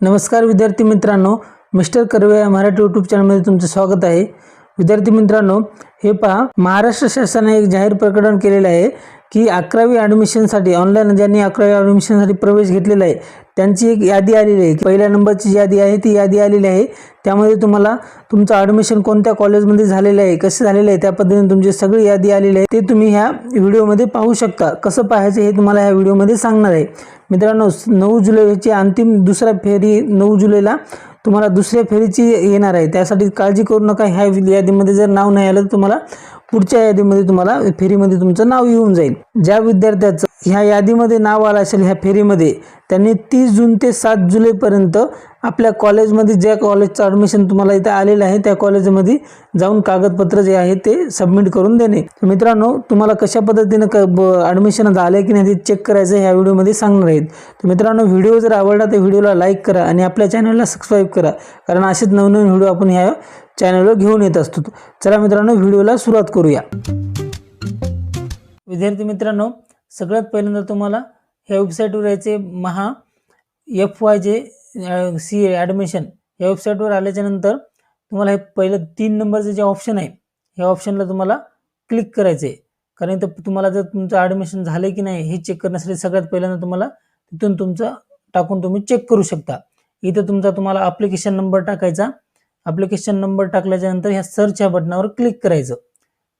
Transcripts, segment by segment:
नमस्कार विद्यार्थी मित्रांनो मिस्टर कर्वे या मराठी यूट्यूब चॅनलमध्ये तुमचं स्वागत आहे. विद्यार्थी मित्रांनो हे पहा. महाराष्ट्र शासनाने एक जाहीर प्रकटन केलेलं आहे की अकरावी ॲडमिशनसाठी ऑनलाईन ज्यांनी अकरावी ॲडमिशनसाठी प्रवेश घेतलेला आहे त्यांची एक यादी आलेली आहे. पहिल्या नंबरची यादी आहे ती यादी आलेली आहे. त्यामध्ये तुम्हाला तुमचं ॲडमिशन कोणत्या कॉलेजमध्ये झालेलं आहे कसं झालेलं आहे त्या पद्धतीने तुमची सगळी यादी आलेली आहे. ते तुम्ही ह्या व्हिडिओमध्ये पाहू शकता. कसं पाहायचं हे तुम्हाला ह्या व्हिडिओमध्ये सांगणार आहे. मित्रांनो नऊ जुलैची अंतिम दुसरा फेरी नऊ जुलैला तुम्हाला दुसऱ्या फेरीची येणार आहे. त्यासाठी काळजी करू नका. ह्या यादीमध्ये जर नाव नाही आलं तर तुम्हाला पुढच्या यादीमध्ये तुम्हाला फेरीमध्ये तुमचं नाव येऊन जाईल. ज्या विद्यार्थ्याचं ह्या यादीमध्ये नाव आलं असेल ह्या फेरीमध्ये त्यांनी तीस जून ते सात जुलैपर्यंत आपल्या कॉलेजमध्ये ज्या कॉलेजचं ॲडमिशन तुम्हाला इथं आलेलं आहे त्या कॉलेजमध्ये जाऊन कागदपत्र जे आहे ते सबमिट करून देणे. मित्रांनो तुम्हाला कशा पद्धतीनं क ॲडमिशन झालं की नाही ते चेक करायचं ह्या व्हिडिओमध्ये सांगणार आहेत. तर मित्रांनो व्हिडिओ जर आवडला तर व्हिडिओला लाईक करा आणि आपल्या चॅनलला सबस्क्राईब करा. कारण असेच नवनवीन व्हिडिओ आपण ह्या चॅनलवर घेऊन येत असतो. चला मित्रांनो व्हिडिओला सुरुवात करूया. विद्यार्थी मित्रांनो सगळ्यात पहिल्यांदा तुम्हाला ह्या वेबसाईटवर यायचे Maha F Y J C ए ॲडमिशन या वेबसाईटवर आल्याच्यानंतर तुम्हाला हे पहिलं तीन नंबरचं जे ऑप्शन आहे ह्या ऑप्शनला तुम्हाला क्लिक करायचं आहे कारण इथं तुम्हाला जर तुमचं ॲडमिशन झालं की नाही हे चेक करण्यासाठी सगळ्यात पहिल्यांदा तुम्हाला तिथून तुमचं टाकून तुम्ही चेक करू शकता. इथं तुमचा तुम्हाला ॲप्लिकेशन नंबर टाकायचा. ॲप्लिकेशन नंबर टाकल्याच्यानंतर ह्या सर्च ह्या बटनावर क्लिक करायचं.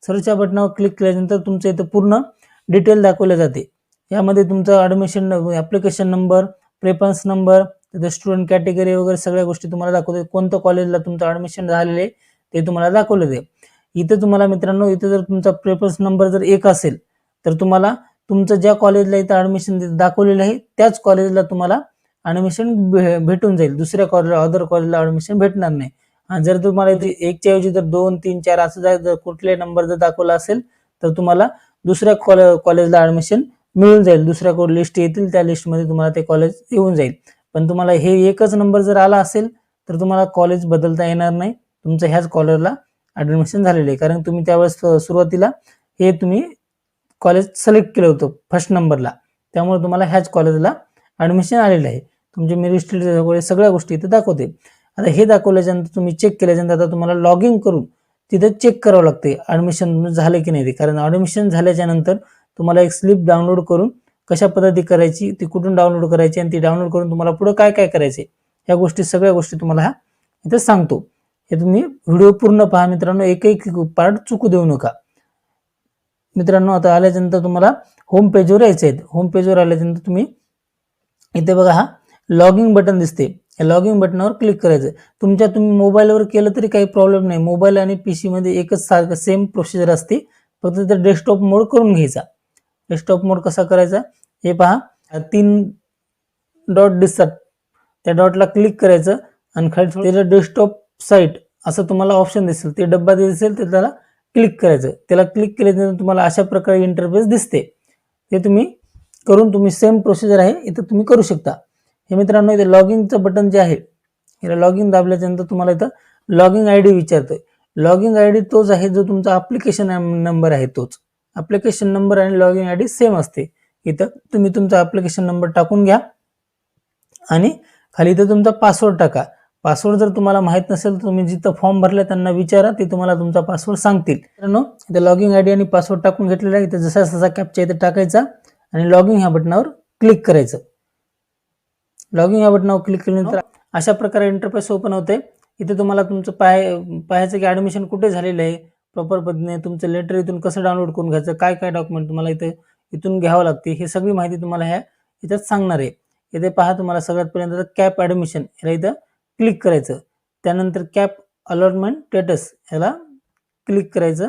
सर्च या बटनावर क्लिक केल्यानंतर तुमचं इथं पूर्ण डिटेल दाखवल्या जाते. यामध्ये तुमचं admission application number preference number student category वगैरे सगळ्या गोष्टी तुम्हाला दाखवते कोणत्या कॉलेजला तुमचं ॲडमिशन झालेलं आहे ते तुम्हाला दाखवले ते इथं तुम्हाला मित्रांनो इथं जर तुमचा प्रेफरन्स नंबर जर एक असेल तर तुम्हाला तुमचं ज्या कॉलेजला इथं ॲडमिशन दाखवलेलं आहे त्याच कॉलेजला तुम्हाला ॲडमिशन भे भेटून जाईल. दुसऱ्या कॉलेजला अदर कॉलेजला ॲडमिशन भेटणार नाही. आणि जर तुम्हाला इथे एकच्या ऐवजी जर दोन तीन चार असं जर जर कुठले नंबर जर दाखवला असेल तर तुम्हाला दुसऱ्या कॉले कॉलेजला ॲडमिशन मिळून जाईल. दुसऱ्या लिस्ट येतील त्या लिस्टमध्ये तुम्हाला ते कॉलेज येऊन जाईल. पण तुम्हाला हे एकच नंबर जर आला असेल तर तुम्हाला कॉलेज बदलता येणार नाही. तुमचं ह्याच कॉलेजला ॲडमिशन झालेलं आहे. कारण तुम्ही त्यावेळेस सुरुवातीला हे तुम्ही कॉलेज सिलेक्ट केलं होतं फर्स्ट नंबरला त्यामुळे तुम्हाला ह्याच कॉलेजला ॲडमिशन आलेलं आहे. तुमचे मेरिट वगैरे सगळ्या गोष्टी इथे दाखवते. आता हे दाखवल्याच्यानंतर तुम्ही चेक केल्याच्यानंतर आता तुम्हाला लॉग इन करून तिथे चेक करावं लागते ॲडमिशन झालं की नाही ते. कारण ॲडमिशन झाल्याच्यानंतर तुम्हाला एक स्लिप डाउनलोड करून कशा पद्धती करायची ती कुठून डाउनलोड करायची आणि ती डाउनलोड करून तुम्हाला पुढं काय काय करायचे ह्या गोष्टी सगळ्या गोष्टी तुम्हाला हा इथं सांगतो. हे तुम्ही व्हिडिओ पूर्ण पहा. मित्रांनो एक एक पार्ट चुकू देऊ नका. मित्रांनो आता आल्याच्यानंतर तुम्हाला होम पेजवर यायचं आहे. होम पेजवर आल्याच्यानंतर तुम्ही इथे बघा हा लॉगिंग बटन दिसते. या लॉगिंग बटनावर क्लिक करायचं. तुमच्या तुम्ही मोबाईलवर केलं तरी काही प्रॉब्लेम नाही. मोबाईल आणि पी सीमध्ये एकच सारखं सेम प्रोसिजर असते. फक्त तर डेस्कटॉप मोड करून घ्यायचा. डेस्कटॉप मोड कसा करायचा? हे पहा. तीन डॉट दिसतात. त्या डॉटला क्लिक करायचं आणि खाली त्याचं डेस्कटॉप साईट असं तुम्हाला ऑप्शन दिसेल. ते डब्बा दिसेल तर त्याला क्लिक करायचं. त्याला क्लिक केल्यानंतर तुम्हाला अशा प्रकारे इंटरफेस दिसते. ते तुम्ही करून तुम्ही सेम प्रोसिजर आहे. इथं तुम्ही करू शकता. हे मित्रांनो इथे लॉगिंगचं बटन जे आहे याला लॉगिंग दाबल्याच्यानंतर तुम्हाला इथं लॉगिंग आय डी विचारतोय. लॉगिंग आय डी तोच आहे जो तुमचा अप्लिकेशन नंबर आहे तोच. अप्लिकेशन नंबर आणि लॉगिंग आय डी सेम असते. इथं तुम्ही तुमचा अप्लिकेशन नंबर टाकून घ्या. आणि खाली इथं तुमचा पासवर्ड टाका. पासवर्ड जर तुम्हाला माहीत नसेल तर तुम्ही जिथं फॉर्म भरला त्यांना विचारा ते तुम्हाला तुमचा पासवर्ड सांगतील. मित्रांनो इथे लॉगिंग आय डी आणि पासवर्ड टाकून घेतलेला आहे. इथं जसा जसा कॅपच्या इथे टाकायचा आणि लॉगिंग ह्या बटनावर क्लिक करायचं. लॉग इन ह्या बटनावर क्लिक केल्यानंतर अशा प्रकारे इंटरफेस ओपन होते इथे तुम्हाला तुमचं पाय पाहायचं की ॲडमिशन कुठे झालेलं आहे प्रॉपर पद्धतीने तुमचं लेटर इथून कसं डाउनलोड करून घ्यायचं काय काय डॉक्युमेंट तुम्हाला इथे इथून घ्यावं लागते हे सगळी माहिती तुम्हाला ह्या इथं सांगणार आहे. इथे पहा तुम्हाला सगळ्यात पहिल्यांदा कॅप ॲडमिशन याला इथं क्लिक करायचं. त्यानंतर कॅप अलॉटमेंट स्टेटस याला क्लिक करायचं.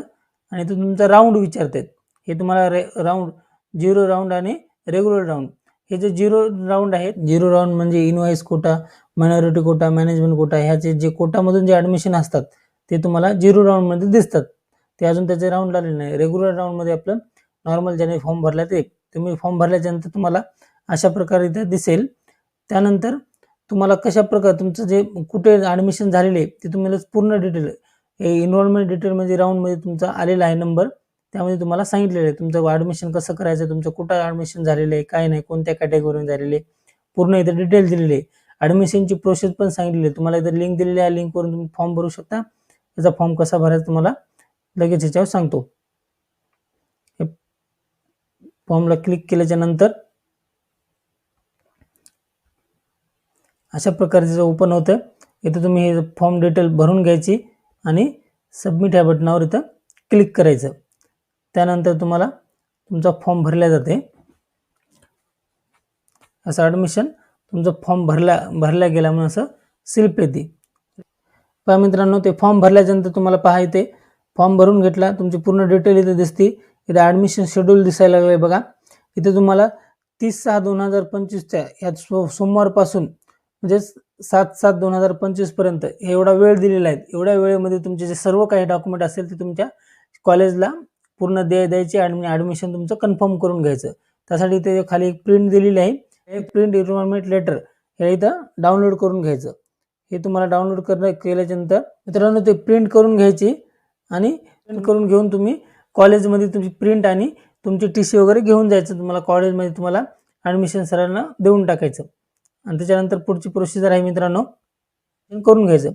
आणि इथं तुमचा राऊंड विचारतात हे तुम्हाला रे राऊंड झिरो राऊंड आणि रेग्युलर राऊंड हे जे झिरो राऊंड आहेत झिरो राऊंड म्हणजे in house quota minority quota management quota ह्याचे जे कोटामधून जे ॲडमिशन असतात ते तुम्हाला झिरो राऊंडमध्ये दिसतात. ते अजून त्याचे राऊंड आलेले नाही. रेग्युलर राऊंडमध्ये आपलं नॉर्मल ज्याने फॉर्म भरला ते तुम्ही फॉर्म भरल्याच्यानंतर तुम्हाला अशा प्रकारे इथं दिसेल. त्यानंतर तुम्हाला कशा प्रकार तुमचं जे कुठे ॲडमिशन झालेले आहे ते तुम्हाला पूर्ण डिटेल हे इन्व्हॉल्वमेंट डिटेल म्हणजे राऊंडमध्ये तुमचा आलेला आहे नंबर त्यामध्ये तुम्हाला सांगितलेलं आहे तुमचं ॲडमिशन कसं करायचं तुमचं कुठं ॲडमिशन झालेलं आहे काय नाही कोणत्या कॅटेगोरीने झालेले पूर्ण इथं डिटेल दिलेली आहे. ॲडमिशनची प्रोसेस पण सांगितलेली आहे. तुम्हाला इथं लिंक दिलेली आहे. लिंकवरून तुम्ही फॉर्म भरू शकता. त्याचा फॉर्म कसा भरायचा तुम्हाला लगेच ह्याच्यावर सांगतो. फॉर्मला क्लिक केल्याच्यानंतर अशा प्रकारचे ओपन होतं इथं तुम्ही हे फॉर्म डिटेल भरून घ्यायची आणि सबमिट या बटनावर इथं क्लिक करायचं. त्यानंतर तुम्हाला तुमचा फॉर्म भरला जाते. असं ॲडमिशन तुमचा फॉर्म भरला भरला गेला म्हणून असं स्लिप येते. पहा मित्रांनो ते फॉर्म भरल्याच्यानंतर तुम्हाला पहा इथे फॉर्म भरून घेतला. तुमची पूर्ण डिटेल इथे दिसते. इथे ॲडमिशन शेड्यूल दिसायला लागले बघा. इथे तुम्हाला तीस सहा दोन हजार पंचवीसच्या या सो सोमवारपासून म्हणजे सात सात दोन हजार पंचवीसपर्यंत एवढा वेळ दिलेला आहे. एवढ्या वेळेमध्ये तुमचे जे सर्व काही डॉक्युमेंट असेल ते तुमच्या कॉलेजला पूर्ण द्या द्यायची आणि ॲडमिशन तुमचं कन्फर्म करून घ्यायचं. त्यासाठी इथे खाली एक प्रिंट दिलेली आहे. एक प्रिंट इन्व्हायरमेंट लेटर हे इथं डाउनलोड करून घ्यायचं. हे तुम्हाला डाउनलोड करणं केल्याच्यानंतर मित्रांनो ते प्रिंट करून घ्यायची. आणि प्रिंट करून घेऊन तुम्ही कॉलेजमध्ये तुमची प्रिंट आणि तुमची टी सी वगैरे घेऊन जायचं तुम्हाला कॉलेजमध्ये तुम्हाला ॲडमिशन सरांना देऊन टाकायचं. आणि त्याच्यानंतर पुढची प्रोसिजर आहे मित्रांनो करून घ्यायचं.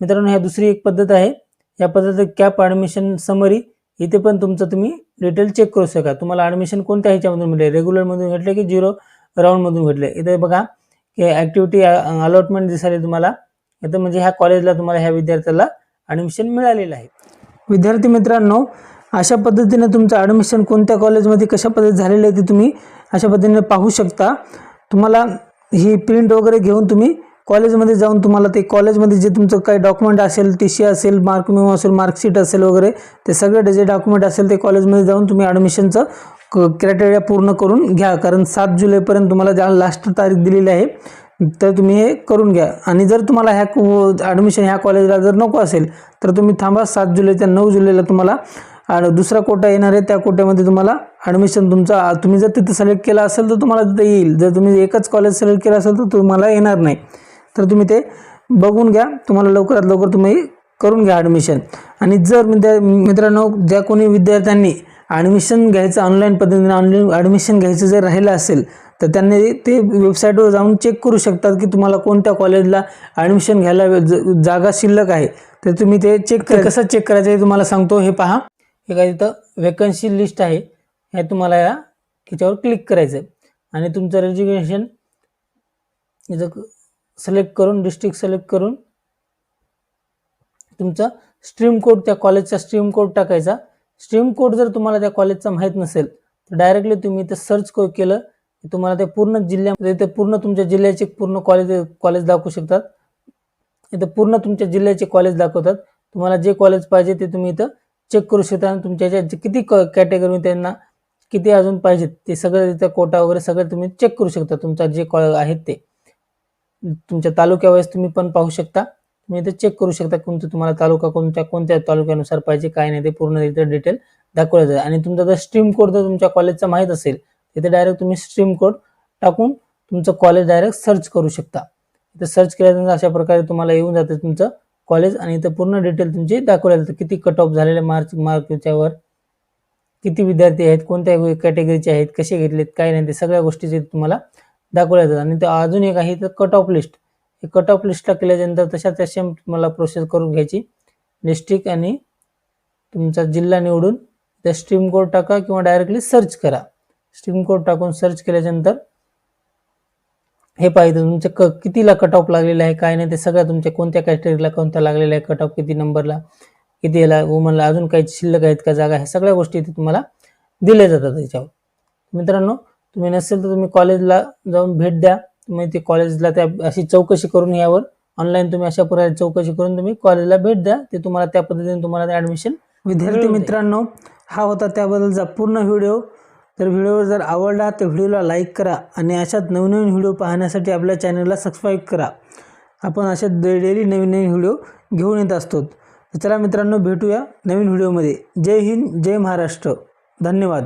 मित्रांनो ह्या दुसरी एक पद्धत आहे. या पद्धतीत कॅप ॲडमिशन समरी इथे पण तुमचं तुम्ही डिटेल चेक करू शका तुम्हाला ॲडमिशन कोणत्या ह्याच्यामधून भेटले? रेग्युलरमधून भेटले की झिरो राऊंडमधून भेटले? इथे बघा की ॲक्टिव्हिटी अलॉटमेंट दिसायला तुम्हाला इथं म्हणजे ह्या कॉलेजला तुम्हाला ह्या विद्यार्थ्याला ॲडमिशन मिळालेलं आहे. विद्यार्थी मित्रांनो अशा पद्धतीने तुमचं ॲडमिशन कोणत्या कॉलेजमध्ये कशा पद्धतीत झालेलं आहे ते तुम्ही अशा पद्धतीने पाहू शकता. तुम्हाला ही प्रिंट वगैरे घेऊन तुम्ही कॉलेजमध्ये जाऊन तुम्हाला ते कॉलेजमध्ये जे तुमचं काही डॉक्युमेंट असेल टी सी असेल मार्क असेल मार्कशीट असेल वगैरे ते सगळे जे डॉक्युमेंट असेल ते कॉलेजमध्ये जाऊन तुम्ही ॲडमिशनचं क्रायटेरिया पूर्ण करून घ्या. कारण सात जुलैपर्यंत तुम्हाला ज्या लास्ट तारीख दिलेली आहे तर तुम्ही हे करून घ्या. आणि जर तुम्हाला ह्या ॲडमिशन ह्या कॉलेजला जर नको असेल तर तुम्ही थांबा. सात जुलै ते नऊ जुलैला तुम्हाला दुसरा कोटा येणार आहे. त्या कोट्यामध्ये तुम्हाला ॲडमिशन तुमचा तुम्ही जर तिथं सिलेक्ट केला असेल तर तुम्हाला तिथं येईल. जर तुम्ही एकच कॉलेज सिलेक्ट केलं असेल तर तुम्हाला येणार नाही. तर तुम्ही ते बघून घ्या. तुम्हाला लवकरात लवकर तुम्ही करून घ्या ॲडमिशन आणि जर विद्या मित्रांनो ज्या कोणी विद्यार्थ्यांनी ॲडमिशन घ्यायचं ऑनलाईन पद्धतीने ऑनलाईन ॲडमिशन घ्यायचं जर राहिलं असेल तर त्यांनी ते वेबसाईटवर जाऊन चेक करू शकतात की तुम्हाला कोणत्या कॉलेजला ॲडमिशन घ्यायला जागा शिल्लक आहे. तर तुम्ही ते चेक कसं चेक करायचं हे तुम्हाला सांगतो. हे पहा. हे काय तिथं वेकन्सी लिस्ट आहे. हे तुम्हाला या त्याच्यावर क्लिक करायचं आणि तुमचं रेजिग्नेशन इथं सिलेक्ट करून डिस्ट्रिक्ट सिलेक्ट करून तुमचा स्ट्रीम कोड त्या कॉलेजचा स्ट्रीम कोड टाकायचा. स्ट्रीम कोड जर तुम्हाला त्या कॉलेजचा माहीत नसेल तर डायरेक्टली तुम्ही इथं सर्च केलं. तुम्हाला ते पूर्ण जिल्ह्यामध्ये ते पूर्ण तुमच्या जिल्ह्याचे पूर्ण कॉलेज कॉलेज दाखवू शकतात. इथं पूर्ण तुमच्या जिल्ह्याचे कॉलेज दाखवतात. तुम्हाला जे कॉलेज पाहिजे ते तुम्ही इथं चेक करू शकता आणि तुमच्या किती कॅटेगरी त्यांना किती अजून पाहिजेत ते सगळं तिथं कोटा वगैरे सगळं तुम्ही चेक करू शकता. तुमचा जे कॉलेज आहेत ते. तुमच्या तालुक्यावेळेस तुम्ही पण पाहू शकता. तुम्ही इथे चेक करू शकता कोणतं तुम्हाला तालुका कोणत्या कोणत्या तालुक्यानुसार पाहिजे काय नाही ते पूर्ण इथे डिटेल दाखवलं जातं. आणि तुमचा जर स्ट्रीम कोड जर तुमच्या कॉलेजचा माहीत असेल इथे डायरेक्ट तुम्ही स्ट्रीम कोड टाकून तुमचं कॉलेज डायरेक्ट सर्च करू शकता. इथे सर्च केल्यानंतर अशा प्रकारे तुम्हाला येऊन जातं तुमचं कॉलेज आणि इथं पूर्ण डिटेल तुमची दाखवल्या जातं. किती कट ऑफ झालेले मार्क याच्यावर किती विद्यार्थी आहेत कोणत्या कॅटेगरीचे आहेत कसे घेतलेत काय नाही ते सगळ्या गोष्टी तुम्हाला दाखवल्या जातात. आणि ते अजून एक आहे तर कट ऑफ लिस्ट हे कट ऑफ लिस्टला केल्यानंतर तशा तशा तुम्हाला प्रोसेस करून घ्यायची. डिस्ट्रिक्ट आणि तुमचा जिल्हा निवडून त्या स्ट्रीम कोड टाका किंवा डायरेक्टली सर्च करा. स्ट्रीम कोड टाकून सर्च केल्याच्यानंतर हे पाहिजे तुमचं क कितीला कट ऑफ लागलेला आहे काय नाही ते सगळ्या तुमच्या कोणत्या कॅटेगरीला कोणता लागलेला आहे कट ऑफ किती नंबरला किती याला वुमनला अजून काही शिल्लक आहेत का जागा ह्या सगळ्या गोष्टी इथे तुम्हाला दिल्या जातात त्याच्यावर मित्रांनो तुम्ही नसेल तर तुम्ही कॉलेजला जाऊन भेट द्या. तुम्ही ते कॉलेजला त्या अशी चौकशी करून यावर ऑनलाईन तुम्ही अशा प्रकारे चौकशी करून तुम्ही कॉलेजला भेट द्या. ते तुम्हाला त्या पद्धतीने तुम्हाला ॲडमिशन विद्यार्थी मित्रांनो हा होता त्याबद्दलचा पूर्ण व्हिडिओ तर व्हिडिओ जर आवडला तर व्हिडिओला लाईक करा आणि अशाच नवीन नवीन व्हिडिओ पाहण्यासाठी आपल्या चॅनलला सबस्क्राईब करा. आपण अशा डेली नवीन नवीन व्हिडिओ घेऊन येत असतो. चला मित्रांनो भेटूया नवीन व्हिडिओमध्ये. जय हिंद जय महाराष्ट्र. धन्यवाद.